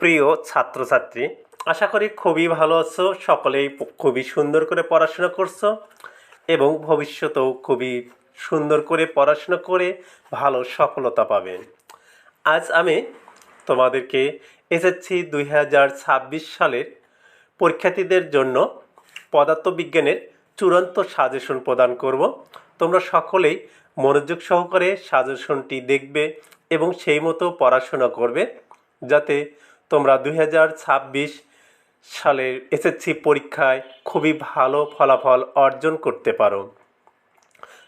প্রিয় ছাত্রছাত্রী, আশা করি খুবই ভালো আছো। সকলেই খুবই সুন্দর করে পড়াশোনা করছ এবং ভবিষ্যতেও খুবই সুন্দর করে পড়াশোনা করে ভালো সফলতা পাবে। আজ আমি তোমাদেরকে এসএসসি দুই হাজার ছাব্বিশ সালের পরীক্ষার্থীদের জন্য পদার্থবিজ্ঞানের চূড়ান্ত সাজেশন প্রদান করব। তোমরা সকলেই মনোযোগ সহকারে সাজেশনটি দেখবে এবং সেই মতো পড়াশোনা করবে যাতে তোমরা দুই হাজার ছাব্বিশ সালের এসএসসি পরীক্ষায় খুবই ভালো ফলাফল অর্জন করতে পারো।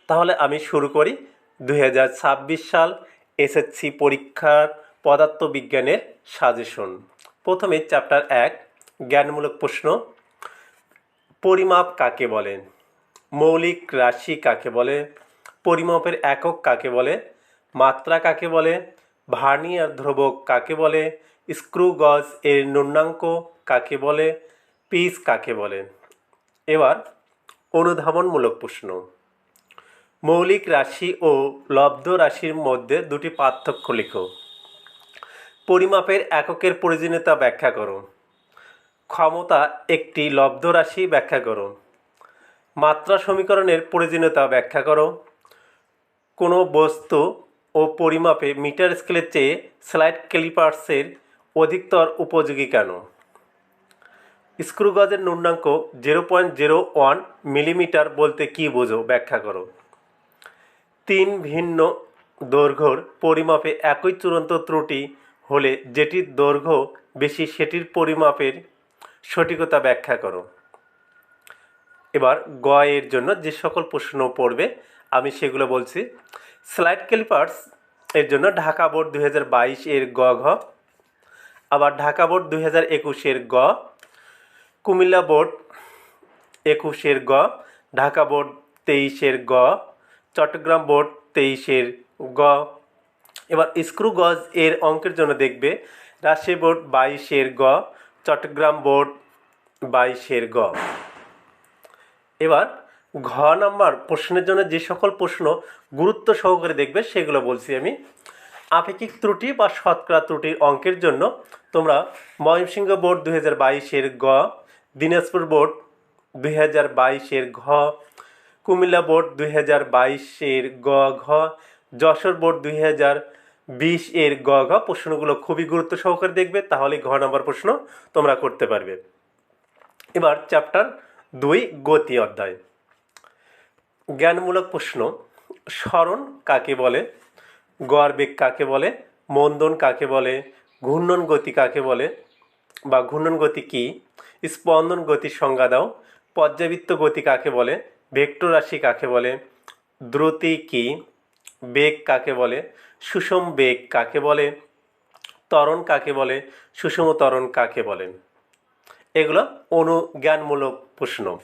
তাহলে আমি শুরু করি। দুই হাজার ছাব্বিশ সাল এসএসসি পরীক্ষার পদার্থবিজ্ঞানের সাজেশন। প্রথমে চ্যাপ্টার এক, জ্ঞানমূলক প্রশ্ন। পরিমাপ কাকে বলে? মৌলিক রাশি কাকে বলে? পরিমাপের একক কাকে বলে? মাত্রা কাকে বলে? ভার্নিয়ার ধ্রুবক কাকে বলে? স্ক্রু গজ এর ন্যূনাঙ্ক কাকে বলে, পিস কাকে বলে? এবার অনুধাবনমূলক প্রশ্ন। মৌলিক রাশি ও লব্ধ রাশির মধ্যে দুটি পার্থক্য লেখো। পরিমাপের এককের প্রয়োজনীয়তা ব্যাখ্যা করো। ক্ষমতা একটি লব্ধ রাশি ব্যাখ্যা করো। মাত্রা সমীকরণের প্রয়োজনীয়তা ব্যাখ্যা করো। কোনো বস্তু ও পরিমাপে মিটার স্কেলের চেয়ে স্লাইড ক্যালিপার্সের অধিকতর উপযোগী কেন? স্ক্রুগজের ন্যূনাঙ্ক zero point zero one millimetre বলতে কী বোঝো? ব্যাখ্যা করো। তিন ভিন্ন দৈর্ঘ্যর পরিমাপে একই চূড়ান্ত ত্রুটি হলে যেটির দৈর্ঘ্য বেশি সেটির পরিমাপের সঠিকতা ব্যাখ্যা করো। এবার গ এর জন্য যে সকল প্রশ্ন পড়বে, আমি সেগুলো বলছি। স্লাইড ক্যালিপার্স এর জন্য ঢাকা বোর্ড দু হাজার বাইশ এর গ ঘ আবার ঢাকা বোর্ড দুই হাজার একুশের গ, কুমিল্লা বোর্ড একুশের গ, ঢাকা বোর্ড তেইশের গ, চট্টগ্রাম বোর্ড তেইশের গ। এবার স্ক্রু গজ এর অঙ্কের জন্য দেখবে, রাজশাহী বোর্ড বাইশের গ, চট্টগ্রাম বোর্ড বাইশের গ। এবার ঘ নাম্বার প্রশ্নের জন্য যে সকল প্রশ্ন গুরুত্ব সহকারে দেখবে, সেগুলো বলছি আমি। আপেক্ষিক ত্রুটি বা শতকরা ত্রুটির অঙ্কের জন্য তোমরা ময়মনসিংহ বোর্ড দু হাজার বাইশের গ দিনাজপুর বোর্ড দুই হাজার বাইশের ঘ, কুমিল্লা বোর্ড দুই হাজার বাইশের গ ঘ, যশোর বোর্ড দুই হাজার বিশ এর গ ঘ। প্রশ্নগুলো খুবই গুরুত্ব সহকারে দেখবে, তাহলে ঘ নম্বর প্রশ্ন তোমরা করতে পারবে। এবার চ্যাপ্টার দুই, গতি অধ্যায়। জ্ঞানমূলক প্রশ্ন, স্মরণ কাকে বলে? গড় বেগ কাকে বলে? মন্দন কাকে বলে? ঘূর্ণন গতি কাকে বলে? বা ঘূর্ণন গতি কী? স্পন্দন গতির সংজ্ঞা দাও। পর্যাবৃত্ত গতি কাকে বলে? ভেক্টর রাশি কাকে বলে? দ্রুতি কী? বেগ কাকে বলে? সুষম বেগ কাকে বলে? ত্বরণ কাকে বলে? সুষম ত্বরণ কাকে বলে? এগুলো অনুজ্ঞানমূলক প্রশ্ন।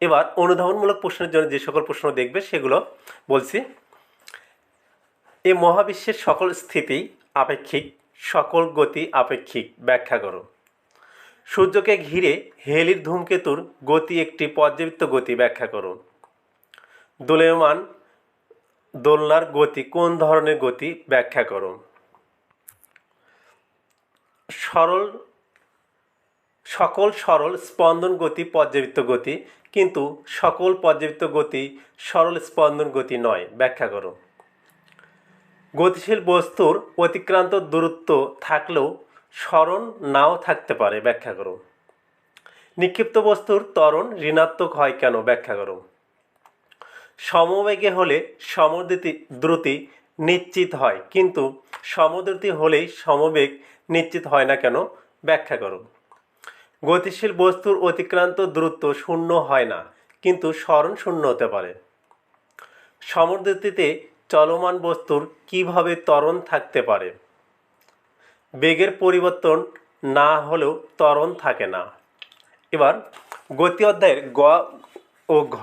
এবার অনুধাবনমূলক প্রশ্নের জন্য যে সকল প্রশ্ন দেখবে সেগুলো বলছি এই মহাবিশ্বের সকল স্থিতি আপেক্ষিক, সকল গতি আপেক্ষিক ব্যাখ্যা করো। সূর্যকে ঘিরে হেলির ধূমকেতুর গতি একটি পর্যাবৃত্ত গতি ব্যাখ্যা করো। দোলেমান দোলনার গতি কোন ধরনের গতি ব্যাখ্যা করো। সরল, সকল সরল স্পন্দন গতি পর্যাবৃত্ত গতি, কিন্তু সকল পর্যাবৃত্ত গতি সরল স্পন্দন গতি নয় ব্যাখ্যা করো। গতিশীল বস্তুর অতিক্রান্ত দূরত্ব থাকলেও স্মরণ নাও থাকতে পারে, ব্যাখ্যা করো। নিক্ষিপ্ত বস্তুর ত্বরণ ঋণাত্মক হয় কেন, ব্যাখ্যা করো। সমবেগে হলে সমদ্রুতি, দ্রুতি নিশ্চিত হয়, কিন্তু সমদ্রুতি হলেই সমবেগ নিশ্চিত হয় না কেন, ব্যাখ্যা করো। গতিশীল বস্তুর অতিক্রান্ত দূরত্ব শূন্য হয় না, কিন্তু স্মরণ শূন্য হতে পারে। সমদ্রুতিতে চলমান বস্তুর কীভাবে ত্বরণ থাকতে পারে? বেগের পরিবর্তন না হলেও ত্বরণ থাকে না। এবার গতি অধ্যায়ের গ ও ঘ,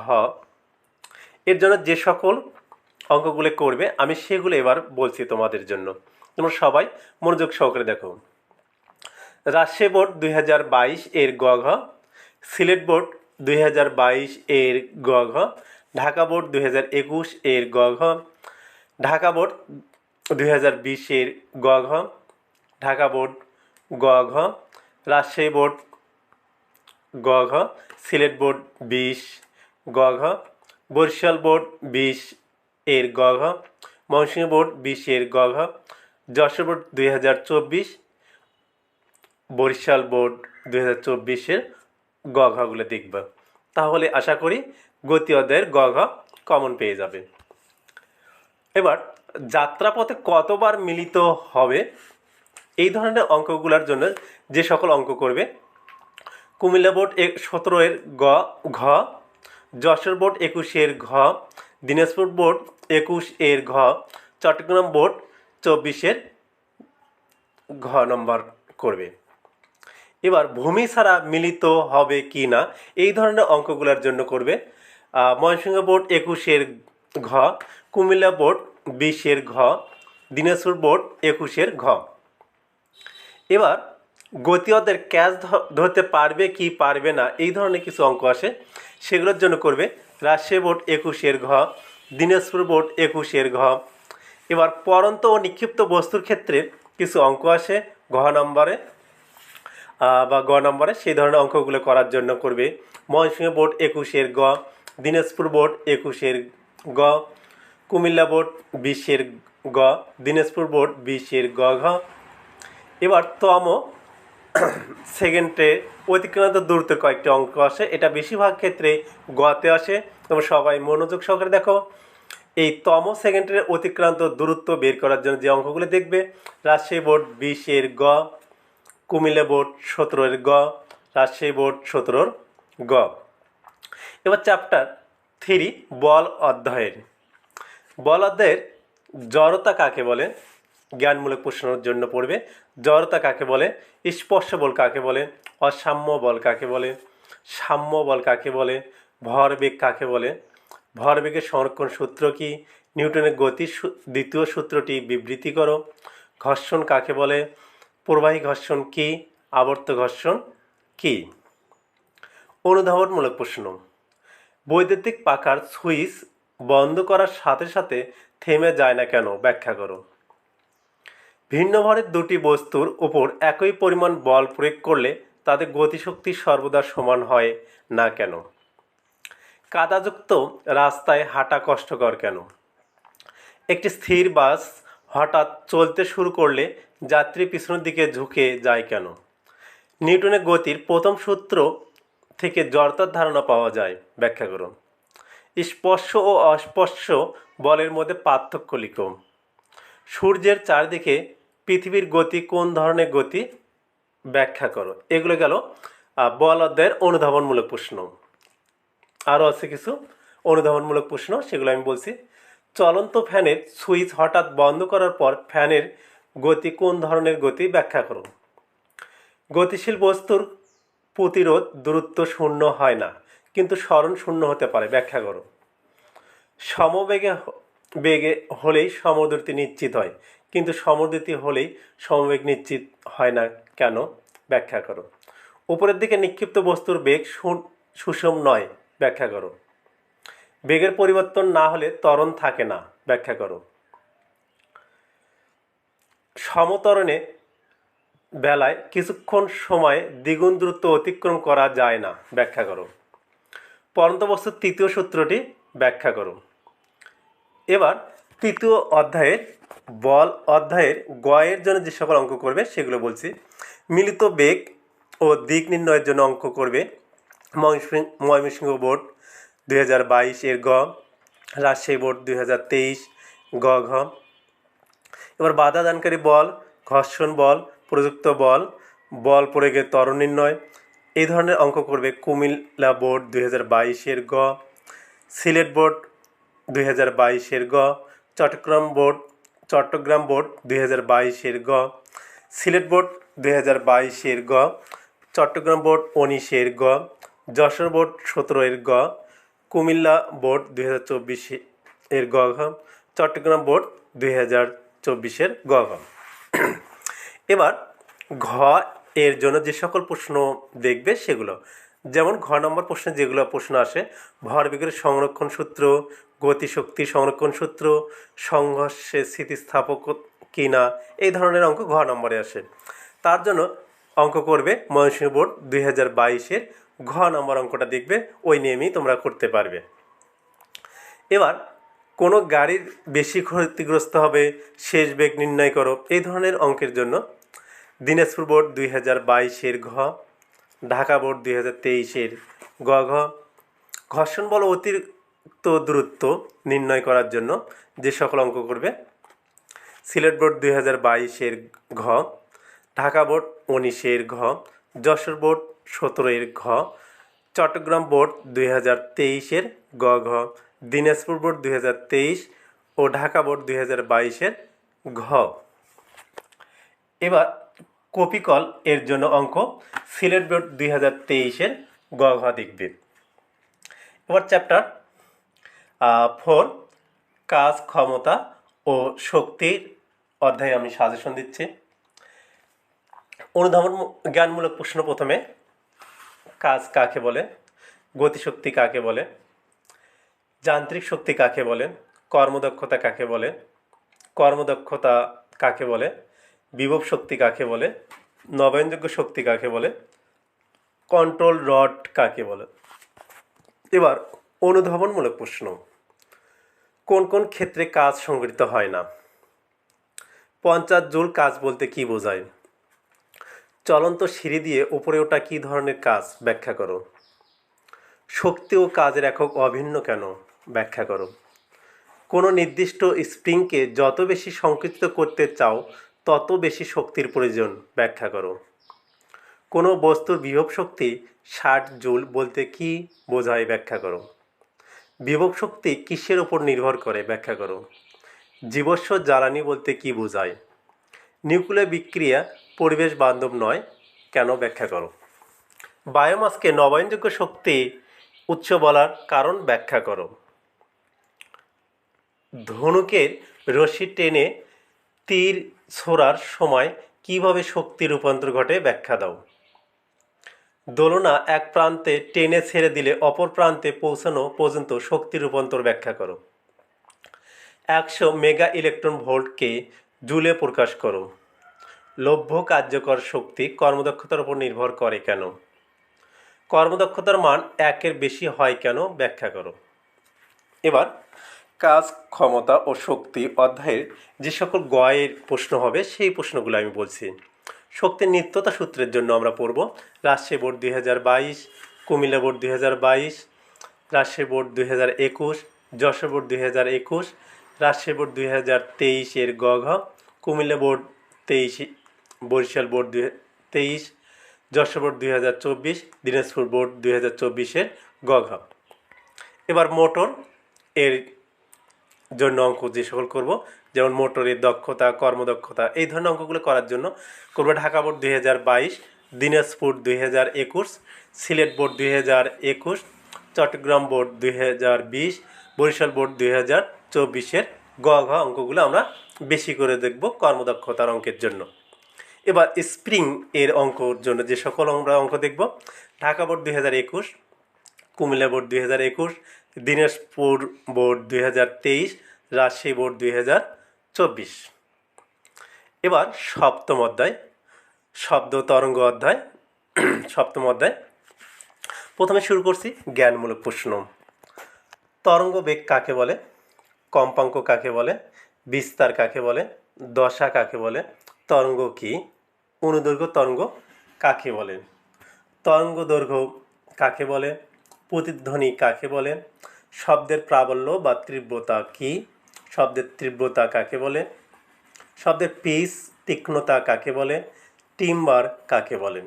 এর জন্য যে সকল অঙ্কগুলো করবে, আমি সেগুলো এবার বলছি তোমাদের জন্য। তোমরা সবাই মনোযোগ সহকারে দেখো। রাজশাহী বোর্ড দুই হাজার বাইশ এর গ ঘ, সিলেট বোর্ড দুই হাজার বাইশ এর গ ঘ, ঢাকা বোর্ড দুই হাজার একুশ এর গ ঘ ঢাকা বোর্ড দুই হাজার বিশের গ ঘ, ঢাকা বোর্ড গ ঘ, রাজশাহী বোর্ড গ ঘ, সিলেট বোর্ড বিশ, গ ঘ, বরিশাল বোর্ড বিশ এর গ ঘ বোর্ড বিশ এর গ ঘ, যশোর বোর্ড দুই হাজার চব্বিশ, বরিশাল বোর্ড দুই হাজার চব্বিশের গ ঘগুলো দেখব। তাহলে আশা করি গতি অধ্যায়ের গ ঘ কমন পেয়ে যাবে। এবার যাত্রাপথে কতবার মিলিত হবে এই ধরনের অঙ্কগুলোর জন্য যে সকল অঙ্ক করবে? কুমিল্লা বোর্ড এক সতেরো এর গ ঘ যশোর বোর্ড একুশের ঘ দিনাজপুর বোর্ড একুশ এর ঘ চট্টগ্রাম বোর্ড চব্বিশের ঘ নম্বর করবে। এবার ভূমি ছাড়া মিলিত হবে কি না এই ধরনের অঙ্কগুলোর জন্য করবে। আহ, ময়মনসিংহ বোর্ড একুশের ঘ কুমিল্লা বোর্ড বিশের ঘ, দিনাজপুর বোর্ড একুশের ঘ। এবার গতীয়দের ক্যাচ ধরতে পারবে কি পারবে না, এই ধরনের কিছু অঙ্ক আসে। সেগুলোর জন্য করবে রাজশাহী বোর্ড একুশের ঘ, দিনাজপুর বোর্ড একুশের ঘ। এবার পরন্ত ও নিক্ষিপ্ত বস্তুর ক্ষেত্রে কিছু অঙ্ক আসে, ঘ নম্বরে। বা গ নম্বরে সেই ধরনের অঙ্কগুলো করার জন্য করবে। ময়মনসিংহ বোর্ড একুশের গ দিনাজপুর বোর্ড একুশের গ কুমিল্লা বোর্ড বিশের গ, দিনাজপুর বোর্ড বিশের গ ঘ। এবার তম সেকেন্ডে অতিক্রান্ত দূরত্বের কয়েকটি অঙ্ক আসে। এটা বেশিরভাগ ক্ষেত্রে গতে আসে। তোমরা সবাই মনোযোগ সহকারে দেখো। এই তম সেকেন্ডের অতিক্রান্ত দূরত্ব বের করার জন্য যে অঙ্কগুলো দেখবে, রাজশাহী বোর্ড বিশের গ, কুমিল্লা বোর্ড সতেরোর গ, রাজশাহী বোর্ড সতেরোর গ। এবার চ্যাপ্টার থ্রি বল অধ্যায়ের। বল অধ্যায়ের জড়তা কাকে বলে? জ্ঞানমূলক প্রশ্নের জন্য পড়বে। জড়তা কাকে বলে? স্পর্শ বল কাকে বলে? অসাম্য বল কাকে বলে? সাম্য বল কাকে বলে? ভরবেগ কাকে বলে? ভরবেগের সংরক্ষণ সূত্র কি? নিউটনের গতির দ্বিতীয় সূত্রটি বিবৃতি করো। ঘর্ষণ কাকে বলে? প্রবাহী ঘর্ষণ কি? আবর্ত ঘর্ষণ কি? অনুধাবনমূলক প্রশ্ন। বৈদ্যুতিক পাকার সুইচ বন্ধ করার সাথে সাথে থেমে যায় না কেন? ব্যাখ্যা করো ভিন্ন ভরের দুটি বস্তুর উপর একই পরিমাণ বল প্রয়োগ করলে তাদের গতিশক্তি সর্বদা সমান হয় না কেন? কাদাযুক্ত রাস্তায় হাঁটা কষ্টকর কেন? একটি স্থির বাস হঠাৎ চলতে শুরু করলে যাত্রী পিছনের দিকে ঝুঁকে যায় কেন? নিউটনের গতির প্রথম সূত্র থেকে জড়তার ধারণা পাওয়া যায়। ব্যাখ্যা করুন। স্পর্শ ও অস্পর্শ বলের মধ্যে পার্থক্য লিখো সূর্যের চারদিকে পৃথিবীর গতি কোন ধরনের গতি? ব্যাখ্যা করো। এগুলো গেল বল অধ্যায়ের অনুধাবনমূলক প্রশ্ন। আরও আছে কিছু অনুধাবনমূলক প্রশ্ন, সেগুলো আমি বলছি। চলন্ত ফ্যানের সুইচ হঠাৎ বন্ধ করার পর ফ্যানের গতি কোন ধরনের গতি? ব্যাখ্যা করুন গতিশীল বস্তুর প্রতিরোধ দূরত্ব শূন্য হয় না। কিন্তু স্মরণ শূন্য হতে পারে। ব্যাখ্যা করো। সমবেগে বেগে হলেই সমদ্রুতি নিশ্চিত হয়। কিন্তু সমদ্রুতি হলেই সমবেগ নিশ্চিত হয় না কেন? ব্যাখ্যা করো। উপরের দিকে নিক্ষিপ্ত বস্তুর বেগ সুষম নয়। ব্যাখ্যা করো। বেগের পরিবর্তন না হলে ত্বরণ থাকে না। ব্যাখ্যা করো। সমতরণে বেলায় কিছুক্ষণ সময় দ্বিগুণ দ্রুত অতিক্রম করা যায় না। ব্যাখ্যা করো। পরন্ত বস্তুর তৃতীয় সূত্রটি ব্যাখ্যা করো এবার তৃতীয় অধ্যায়ের বল অধ্যায়ের গয়ের জন্য যে সকল অঙ্ক করবে, সেগুলো বলছি। মিলিত বেগ ও দিক নির্ণয়ের জন্য অঙ্ক করবে ময়মনসিংহ বোর্ড দুই হাজার বাইশ এর গ, রাজশাহী বোর্ড দুই হাজার তেইশ গ, ঘ। এবার বাধা দানকারী বল, ঘর্ষণ বল, প্রযুক্ত বল বল প্রয়োগের ত্বরণ নির্ণয় এই ধরনের অঙ্ক করবে কুমিল্লা বোর্ড দুই হাজার বাইশের গ, সিলেট বোর্ড দুই হাজার বাইশের গ, চট্টগ্রাম বোর্ড চট্টগ্রাম বোর্ড দুই হাজার বাইশের গ, সিলেট বোর্ড দুই হাজার বাইশের গ, চট্টগ্রাম বোর্ড উনিশের গ, যশোর বোর্ড সতেরো এর গ, কুমিল্লা বোর্ড দুই হাজার চব্বিশে এর গ, চট্টগ্রাম বোর্ড দুই হাজার চব্বিশের গ। এবার ঘ এর জন্য যে সকল প্রশ্ন দেখবে সেগুলো। যেমন ঘ নম্বর প্রশ্নে যেগুলো প্রশ্ন আসে ভরবেগের সংরক্ষণ সূত্র গতিশক্তি সংরক্ষণ সূত্র, সংঘর্ষে স্থিতিস্থাপক কিনা, এই ধরনের অঙ্ক ঘ নম্বরে আসে। তার জন্য অঙ্ক করবে ময়মনসিংহ বোর্ড দুই হাজার বাইশের ঘ নম্বর অঙ্কটা দেখবে, ওই নিয়মেই তোমরা করতে পারবে। এবার কোনো গাড়ির বেশি ক্ষতিগ্রস্ত হবে, শেষ বেগ নির্ণয় করো, এই ধরনের অঙ্কের জন্য দিনাজপুর বোর্ড দুই হাজার বাইশের ঘ, ঢাকা বোর্ড দুই হাজার তেইশের গ, ঘ। ঘর্ষণ বল অতিরিক্ত দূরত্ব নির্ণয় করার জন্য যে সকল অঙ্ক করবে, সিলেট বোর্ড দুই হাজার বাইশের ঘ, ঢাকা বোর্ড উনিশের ঘ, যশোর বোর্ড সতেরোর ঘ, চট্টগ্রাম বোর্ড দুই হাজার তেইশের গ, ঘ। দিনাজপুর বোর্ড দুই হাজার তেইশ ও ঢাকা বোর্ড দুই হাজার বাইশের ঘ। এবার কপিকল এর জন্য অঙ্ক সিলেট বোর্ড দুই হাজার তেইশের গ দেখবে এবার চ্যাপ্টার ফোর কাজ, ক্ষমতা ও শক্তির অধ্যায়ে আমি সাজেশন দিচ্ছি। অনুধাবন জ্ঞানমূলক প্রশ্ন প্রথমে, কাজ কাকে বলে? গতিশক্তি কাকে বলে? যান্ত্রিক শক্তি কাকে বলে? কর্মদক্ষতা কাকে বলে? কর্মদক্ষতা কাকে বলে? বিভব শক্তি কাকে বলে? নবায়নযোগ্য শক্তি কাকে বলে? কন্ট্রোল রড কাকে বলে? এবার অনুধাবনমূলক প্রশ্ন। কোন কোন ক্ষেত্রে কাজ সংগঠিত হয় না? পঞ্চাশ জুল কাজ বলতে কি বোঝায়? চলন্ত সিঁড়ি দিয়ে উপরে ওঠা কী ধরনের কাজ? ব্যাখ্যা করো। শক্তি ও কাজের একক অভিন্ন কেন? ব্যাখ্যা করো। কোনো নির্দিষ্ট স্প্রিংকে যত বেশি সংকুচিত করতে চাও তত বেশি শক্তির প্রয়োজন, ব্যাখ্যা করো। কোনো বস্তুর বিভব শক্তি ষাট জুল বলতে কি বোঝায়, ব্যাখ্যা করো। বিভব শক্তি কিসের উপর নির্ভর করে, ব্যাখ্যা করো। জীবস্ব জ্বালানি বলতে কি বোঝায়? নিউক্লিয়ার বিক্রিয়া পরিবেশ বান্ধব নয়, কেন, ব্যাখ্যা করো। বায়োমাসকে নবায়নযোগ্য শক্তি উৎস বলার কারণ, ব্যাখ্যা করো। ধনুকের রশি টেনে তীর ছোড়ার সময় কীভাবে শক্তি রূপান্তর ঘটে ব্যাখ্যা দাও। দোলনা এক প্রান্তে টেনে ছেড়ে দিলে অপর প্রান্তে পৌঁছানো পর্যন্ত শক্তি রূপান্তর ব্যাখ্যা করো। একশো মেগা ইলেকট্রন ভোল্টকে জুলে প্রকাশ করো। লভ্য কার্যকর শক্তি কর্মদক্ষতার উপর নির্ভর করে কেন? কর্মদক্ষতার মান একের বেশি হয় কেন ব্যাখ্যা করো। এবার কাজ, ক্ষমতা ও শক্তি অধ্যায়ের যে সকল গয়ের প্রশ্ন হবে, সেই প্রশ্নগুলো আমি বলছি। শক্তির নিত্যতা সূত্রের জন্য আমরা পড়ব। রাজশাহী বোর্ড দুই হাজার বাইশ, কুমিল্লা বোর্ড দুই হাজার বাইশ, রাজশাহী বোর্ড দুই হাজার একুশ, যশোর বোর্ড দুই হাজার একুশ, রাজশাহী বোর্ড দুই হাজার তেইশের গ ঘ, কুমিল্লা বোর্ড তেইশ, বরিশাল বোর্ড দুই তেইশ, যশোর বোর্ড দুই হাজার চব্বিশ, দিনাজপুর বোর্ড দুই হাজার চব্বিশের গ ঘ। এবার মোটর এর জন্য অঙ্ক যে সকল করব, যেমন মোটরের দক্ষতা, কর্মদক্ষতা, এই ধরনের অঙ্কগুলো করার জন্য করব ঢাকা বোর্ড দুই হাজার বাইশ, দিনাজপুর দুই হাজার একুশ, সিলেট বোর্ড দুই হাজার একুশ, চট্টগ্রাম বোর্ড দুই হাজার বিশ, বরিশাল বোর্ড দুই হাজার চব্বিশের গ, ঘ অঙ্কগুলো আমরা বেশি করে দেখব কর্মদক্ষতার অঙ্কের জন্য। এবার স্প্রিং এর অঙ্কর জন্য যে সকল আমরা অঙ্ক দেখব, ঢাকা বোর্ড দুই হাজার একুশ, কুমিল্লা বোর্ড দুই হাজার একুশ দিনাজপুর বোর্ড দুই হাজার তেইশ, রাজশাহী বোর্ড দুই হাজার চব্বিশ। এবার সপ্তম অধ্যায়, শব্দ তরঙ্গ অধ্যায়, সপ্তম অধ্যায়। প্রথমে শুরু করছি জ্ঞানমূলক প্রশ্ন। তরঙ্গ বেগ কাকে বলে? কম্পাঙ্ক কাকে বলে? বিস্তার কাকে বলে? দশা কাকে বলে? তরঙ্গ কি? অনুদৈর্ঘ্য তরঙ্গ কাকে বলে? তরঙ্গ দৈর্ঘ্য কাকে বলে? প্রতিধ্বনি কাকে বলে শব্দের প্রাবল্য বা তীব্রতা কি? শব্দের তীব্রতা কাকে বলে শব্দের পিস তীক্ষ্ণতা কাকে বলে টিম্বার কাকে বলেন?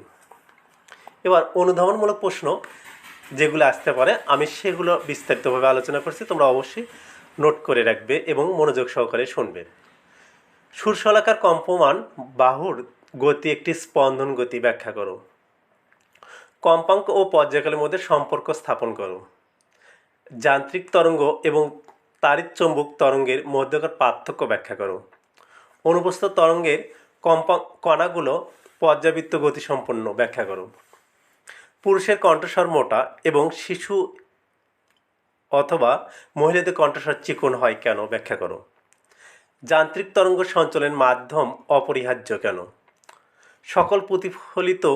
এবার অনুধাবনমূলক প্রশ্ন যেগুলো আসতে পারে, আমি সেগুলো বিস্তারিতভাবে আলোচনা করছি, তোমরা অবশ্যই নোট করে রাখবে এবং মনোযোগ সহকারে শুনবে। সুরশলাকার কম্পমান বাহুর গতি একটি স্পন্দন গতি ব্যাখ্যা করো। কম্পাঙ্ক ও পর্যায়কালের মধ্যে সম্পর্ক স্থাপন করো। যান্ত্রিক তরঙ্গ এবং তাড়িৎ চৌম্বক তরঙ্গের মধ্যকার পার্থক্য ব্যাখ্যা করো। অনুপস্থ তরঙ্গের কম্পা কণাগুলো পর্যাবৃত্ত গতিসম্পন্ন ব্যাখ্যা করো। পুরুষের কণ্ঠস্বর মোটা এবং শিশু অথবা মহিলাদের কণ্ঠস্বর চিকন হয় কেন ব্যাখ্যা করো। যান্ত্রিক তরঙ্গ সঞ্চালনের মাধ্যম অপরিহার্য কেন? সকল প্রতিফলিত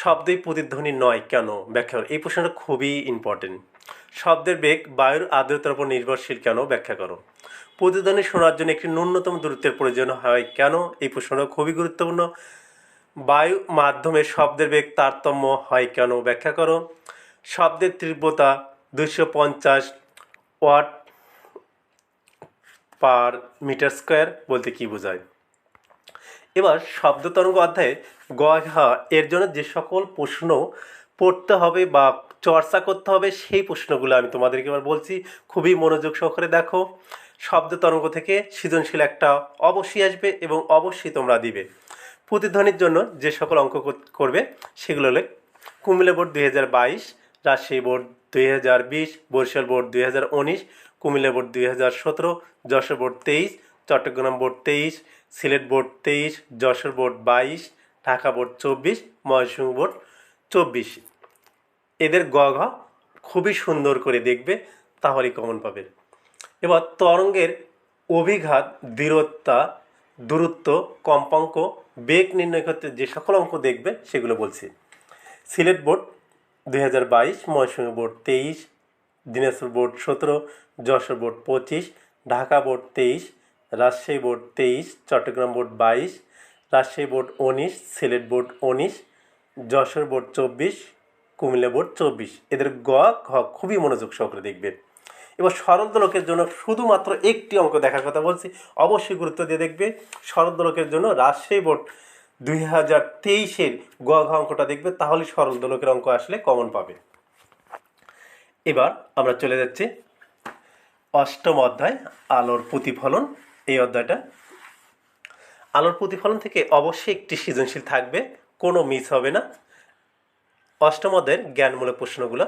শব্দই প্রতিধ্বনি নয় কেন? ব্যাখ্যা করো। এই প্রশ্নটা খুবই ইম্পর্টেন্ট শব্দের বেগ বায়ুর আর্দ্রতার উপর নির্ভরশীল কেন? ব্যাখ্যা করো। প্রতিধ্বনি শোনার জন্য একটি ন্যূনতম দূরত্বের প্রয়োজন হয় কেন? এই প্রশ্নটা খুবই গুরুত্বপূর্ণ। বায়ু মাধ্যমে শব্দের বেগ তারতম্য হয় কেন? ব্যাখ্যা করো। শব্দের তীব্রতা দুশো পঞ্চাশ ওয়াট পার মিটার স্কোয়ার বলতে কি বোঝায়? এবার শব্দ তরঙ্গ অধ্যায়ে গহা এর জন্য যে সকল প্রশ্ন পড়তে হবে বা চর্চা করতে হবে, সেই প্রশ্নগুলো আমি তোমাদেরকে এবার বলছি। খুবই মনোযোগ সহকারে দেখো। শব্দ তরঙ্গ থেকে সৃজনশীল একটা অবশ্যই আসবে এবং অবশ্যই তোমরা দিবে। প্রতিধ্বনির জন্য যে সকল অঙ্ক করবে, সেগুলো হলে কুমিল্লা বোর্ড দুই হাজার বাইশ, রাজশাহী বোর্ড দুই হাজার বিশ, বরিশাল বোর্ড দুই হাজার উনিশ, কুমিল্লা বোর্ড দুই হাজার সতেরো, যশোর বোর্ড তেইশ, চট্টগ্রাম বোর্ড তেইশ, সিলেট বোর্ড তেইশ, যশোর বোর্ড বাইশ ঢাকা বোর্ড চব্বিশ, ময়মনসিংহ বোর্ড চব্বিশ। এদের গ ঘ খুবই সুন্দর করে দেখবে, তাহলেই কমন পাবে। এবার তরঙ্গের অভিঘাত, দৃঢ়তা, দূরত্ব, কম্পাঙ্ক, বেগ নির্ণয় করতে যে সকল অঙ্ক দেখবে, সেগুলো বলছি। সিলেট বোর্ড দুই হাজার বাইশ, ময়মনসিংহ বোর্ড তেইশ, দিনাজপুর বোর্ড সতেরো, যশোর বোর্ড পঁচিশ, ঢাকা বোর্ড তেইশ, রাজশাহী বোর্ড তেইশ, চট্টগ্রাম বোর্ড বাইশ রাজশাহী বোর্ড উনিশ, সিলেট বোর্ড উনিশ, যশোর বোর্ড চব্বিশ, কুমিল্লা বোর্ড চব্বিশ। এদের গ, ঘ খুবই মনোযোগ সহকারে দেখবে এবার সরল দোলকের জন্য শুধুমাত্র একটি অঙ্ক দেখার কথা বলছি, অবশ্যই গুরুত্ব দিয়ে দেখবে সরল দোলকের জন্য রাজশাহী বোর্ড দুই হাজার তেইশের গ, ঘ অঙ্কটা দেখবে তাহলে সরল দোলকের অঙ্ক আসলে কমন পাবে এবার আমরা চলে যাচ্ছি অষ্টম অধ্যায়, আলোর প্রতিফলন। এই অধ্যায়টা আলোর প্রতিফলন থেকে অবশ্যই একটি সৃজনশীল থাকবে, কোনো মিস হবে না। অষ্টম অধ্যায়ের জ্ঞানমূলক প্রশ্নগুলো।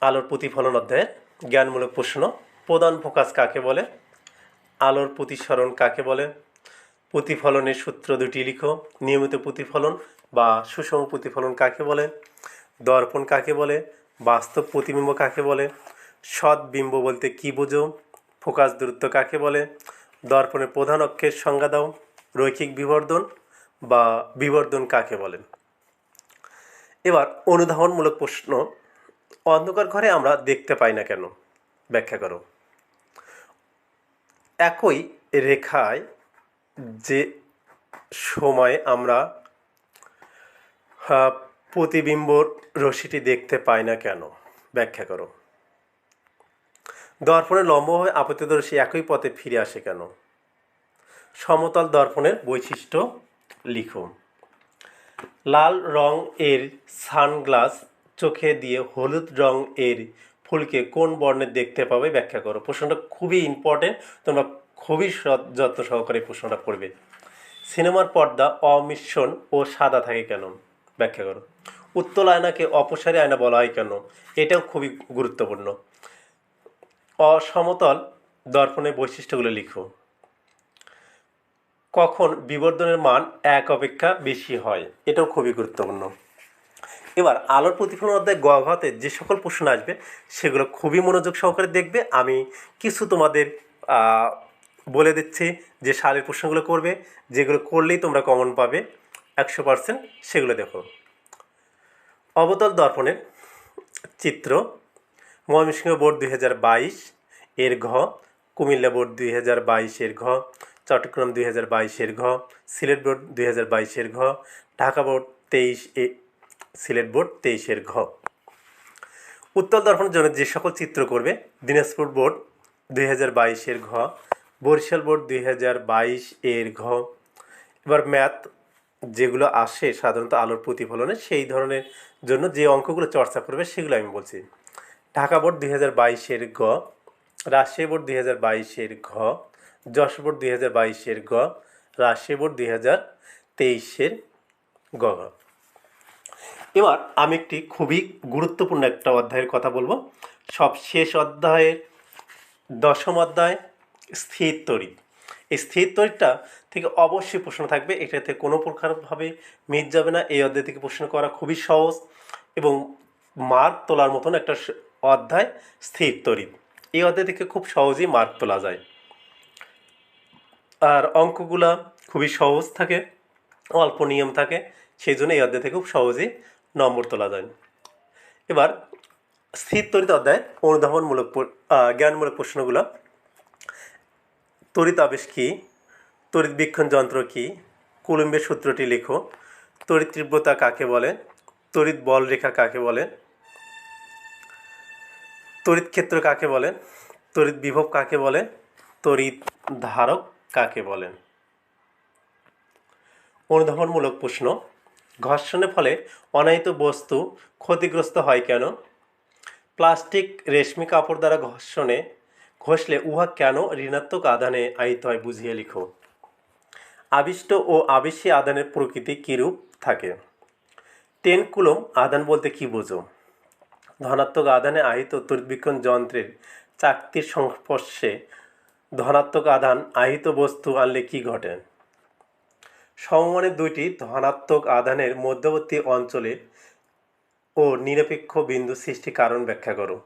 আলোর প্রতিফলন অধ্যায়ের জ্ঞানমূলক প্রশ্ন, প্রধান ফোকাস কাকে বলে? আলোর প্রতিসরণ কাকে বলে? প্রতিফলনের সূত্র দুটি লিখো, নিয়মিত প্রতিফলন বা সুষম প্রতিফলন কাকে বলে? দর্পণ কাকে বলে? বাস্তব প্রতিবিম্ব কাকে বলে? সৎ বিম্ব বলতে কি বোঝো? ফোকাস দূরত্ব কাকে বলে? দর্পণের প্রধান অক্ষের সংজ্ঞা দাও, রৈখিক বিবর্ধন বা বিবর্ধন কাকে বলেন? এবার অনুধাবনমূলক প্রশ্ন, অন্ধকার ঘরে আমরা দেখতে পাই না কেন? ব্যাখ্যা করো। একই রেখায় যে সময় আমরা প্রতিবিম্বর রশ্মিটি দেখতে পাই না কেন? ব্যাখ্যা করো। দর্পণের লম্বভাবে আপতিত রশ্মি একই পথে ফিরে আসে কেন? সমতল দর্পণের বৈশিষ্ট্য লিখো লাল রং এর সানগ্লাস চোখে দিয়ে হলুদ রং এর ফুলকে কোন বর্ণে দেখতে পাবে ব্যাখ্যা করো। প্রশ্নটা খুবই ইম্পর্টেন্ট তোমরা খুবই যত্ন সহকারে প্রশ্নটা পড়বে। সিনেমার পর্দা অমিশ্রণ ও সাদা থাকে কেন? ব্যাখ্যা করো। উত্তল আয়নাকে অপসারী আয়না বলা হয় কেন? এটাও খুবই গুরুত্বপূর্ণ। অসমতল দর্পণের বৈশিষ্ট্যগুলো লিখো। কখন বিবর্ধনের মান এক অপেক্ষা বেশি হয়, এটাও খুবই গুরুত্বপূর্ণ। এবার আলোর প্রতিফলন অধ্যায় গ ঘতে যে সকল প্রশ্ন আসবে, সেগুলো খুবই মনোযোগ সহকারে দেখবে। আমি কিছু তোমাদের বলে দিচ্ছি যে সালের প্রশ্নগুলো করবে, যেগুলো করলেই তোমরা কমন পাবে, একশো পার্সেন্ট সেগুলো দেখো। অবতল দর্পণের চিত্র ময়মনসিংহ বোর্ড দুই হাজার বাইশ, এর ঘ, কুমিল্লা বোর্ড দুই হাজার বাইশের ঘ, চট্টগ্রাম দুই হাজার বাইশের ঘ, সিলেট বোর্ড দুই হাজার বাইশের ঘ, ঢাকা বোর্ড তেইশ, এ, সিলেট বোর্ড তেইশের ঘ। উত্তর দর্পণের জন্য যে সকল চিত্র করবে, দিনাজপুর বোর্ড দুই হাজার বাইশের ঘ, বরিশাল বোর্ড দুই হাজার বাইশ এর ঘ। এবার ম্যাথ, যেগুলো আসে সাধারণত আলোর প্রতিফলনে, সেই ধরনের জন্য যে অঙ্কগুলো চর্চা করবে, সেগুলো আমি বলছি। ঢাকা বোর্ড দুই হাজার বাইশের গ, রাজশাহী বোর্ড দুই হাজার বাইশের ঘ, যশোর বোর্ড দুই হাজার বাইশের গ রাজশাহী বোর্ড দুই হাজার তেইশের গ। এবার আমি একটি খুবই গুরুত্বপূর্ণ একটা অধ্যায়ের কথা বলব। সব শেষ অধ্যায়ের দশম অধ্যায়, স্থির তড়িৎ এই স্থির তড়িৎটা থেকে অবশ্যই প্রশ্ন থাকবে। এটাতে কোনো প্রকারভাবে মিট যাবে না। এই অধ্যায় থেকে প্রশ্ন করা খুবই সহজ এবং মার্ক তোলার মতন একটা অধ্যায় স্থির তড়িৎ। এই অধ্যায় থেকে খুব সহজেই মার্ক তোলা যায়। আর অঙ্কগুলা খুবই সহজ থাকে, অল্প নিয়ম থাকে সেই জন্য এই অধ্যায় থেকে খুব সহজেই নম্বর তোলা যায়। এবার স্থির তরিত অধ্যায় অনুধাবনমূলক জ্ঞানমূলক প্রশ্নগুলো। তড়িৎ আবেশ কী? তড়িৎ বীক্ষণ যন্ত্র কী? কুলম্বের সূত্রটি লেখো। তড়িৎ তীব্রতা কাকে বলে? তড়িৎ বল রেখা কাকে বলে? তড়িৎ ক্ষেত্র কাকে বলে? তড়িৎ বিভব কাকে বলে? তড়িৎ ধারক কাকে বলেন অনুধাবনমূলক প্রশ্ন। ঘর্ষণের ফলে অনায়িত বস্তু ক্ষতিগ্রস্ত হয় কেন? প্লাস্টিক রেশমি কাপড় দ্বারা ঘর্ষণে ঘষলে উহা কেন ঋণাত্মক আধানে আয়িত হয় বুঝিয়ে লিখো। আবিষ্ট ও আবেশী আদানের প্রকৃতি কীরূপ থাকে? টেন কুলম আদান বলতে কী বোঝো? ধনাত্মক আধানে আহিত তড়িৎবীক্ষণ যন্ত্রের চাকতির সংস্পর্শে ধনাত্মক আধান আহিত বস্তু আনলে কি ঘটে? সমমানের দুইটি ধনাত্মক আধানের মধ্যবর্তী অঞ্চলে ও নিরপেক্ষ বিন্দু সৃষ্টি কারণ ব্যাখ্যা করো।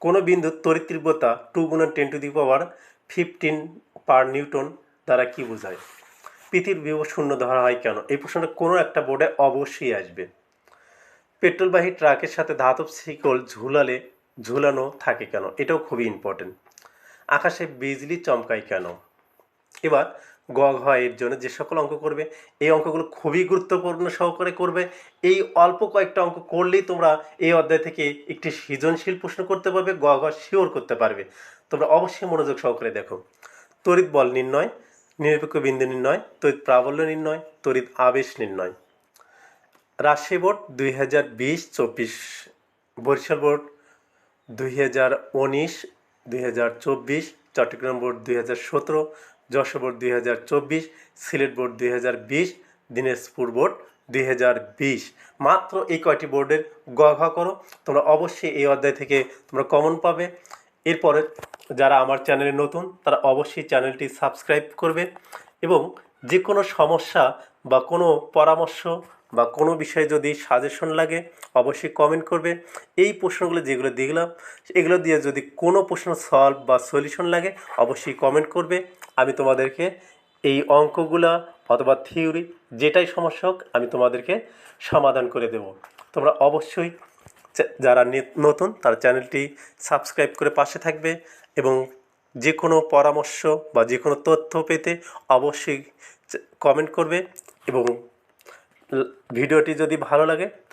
কোনো বিন্দুর তড়িৎ তীব্রতা টু গুণন ten to the power fifteen per newton দ্বারা কি বোঝায়? পৃথিবীর বিভব শূন্য ধরা হয় কেন? এই প্রশ্নটা কোনো একটা বোর্ডে অবশ্যই আসবে। পেট্রোলবাহী ট্রাকের সাথে ধাতব শিকল ঝুলালে, ঝুলানো থাকে কেন? এটাও খুবই ইম্পর্টেন্ট আকাশে বিজলি চমকায় কেন? এবার গ ঘ এর জন্য যে সকল অঙ্ক করবে, এই অঙ্কগুলো খুবই গুরুত্বপূর্ণ সহকারে করবে। এই অল্প কয়েকটা অঙ্ক করলেই তোমরা এই অধ্যায় থেকে একটি সৃজনশীল প্রশ্ন করতে পারবে গ ঘ শিওর করতে পারবে। তোমরা অবশ্যই মনোযোগ সহকারে দেখো। তড়িৎ বল নির্ণয়, নিরপেক্ষ বিন্দু নির্ণয়, তড়িৎ প্রাবল্য নির্ণয়, তড়িৎ আবেশ নির্ণয়। রাজশাহী বোর্ড দুই হাজার বিশ চব্বিশ, বরিশাল বোর্ড দুই হাজার উনিশ, দুই হাজার চব্বিশ, চট্টগ্রাম বোর্ড দুই হাজার সতেরো, যশোর বোর্ড দুই হাজার চব্বিশ, সিলেট বোর্ড দুই হাজার বিশ, দিনাজপুর বোর্ড দুই হাজার বিশ। মাত্র এই কয়টি বোর্ডের গ ঘ করো, তোমরা অবশ্যই এই অধ্যায় থেকে তোমরা কমন পাবে। এরপরে যারা আমার চ্যানেলে নতুন, তারা অবশ্যই চ্যানেলটি সাবস্ক্রাইব করবে এবং যে কোনো সমস্যা বা কোনো পরামর্শ বা কোনো বিষয়ে যদি সাজেশন লাগে, অবশ্যই কমেন্ট করবে। এই প্রশ্নগুলো যেগুলো দেখলাম, এগুলো দিয়ে যদি কোনো প্রশ্ন সলভ বা সলিউশন লাগে, অবশ্যই কমেন্ট করবে। আমি তোমাদেরকে এই অঙ্কগুলা অথবা থিওরি যেটাই সমস্যা হোক, আমি তোমাদেরকে সমাধান করে দেব। তোমরা অবশ্যই যারা নতুন, তারা চ্যানেলটি সাবস্ক্রাইব করে পাশে থাকবে এবং যে কোনো পরামর্শ বা যে কোনো তথ্য পেতে অবশ্যই কমেন্ট করবে এবং ভিডিওটি যদি ভালো লাগে তাহলে